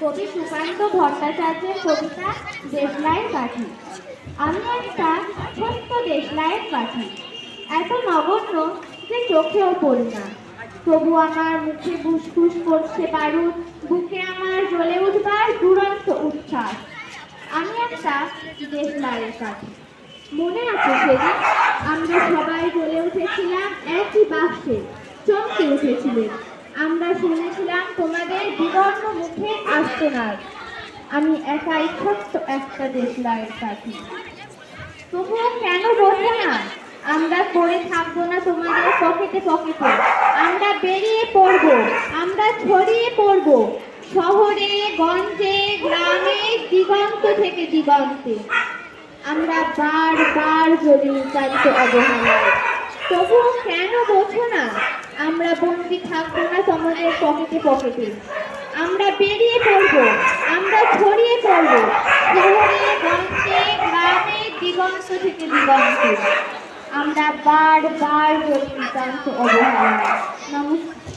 কবি সুকান্ত ভট্টাচার্যের কবিতা দেশলাইয়ের পাখি আমি একটা ছোট্ট দেশলাইয়ের পাখি এত নগণ্য যে চোখেও পড়ি না। তবু আমার মুখে ফুসফুস করছে বারুদ, বুকে আমার জ্বলে উঠবার দুরন্ত উচ্ছ্বাস। আমি একটা দেশলাইয়ের পাখি মনে আছে সেদিন আমরা সবাই জ্বলে উঠেছিলাম একই বাক্সে, চমকে উঠেছিলেন। আমরা শুনেছিলাম তোমাদের বিবর্ণ মুখে আস্তনাদ আমি একাই ছোট্ট একটা দেশলাইয়ের পাখি তবুও কেন বোঝো না? আমরা করে থাকব না তোমাদের পকেটে পকেটে। আমরা বেরিয়ে পড়ব, আমরা ছড়িয়ে পড়ব। শহরে, গঞ্জে, গ্রামে, দিগন্ত থেকে দিগন্তে। আমরা বারবার জ্বলে নিতান্ত অবহেলায় তবুও কেন বোঝো না? আমরা বন্দি থাকব না তোমাদের পকেটে পকেটে আমরা বেরিয়ে পড়ব, আমরা ছড়িয়ে পড়ব। শহরে গঞ্জে গ্রামে দিগন্ত থেকে দিগন্ত। আমরা বারবার বলি দিগন্ত অবহেলা। নমস্কার।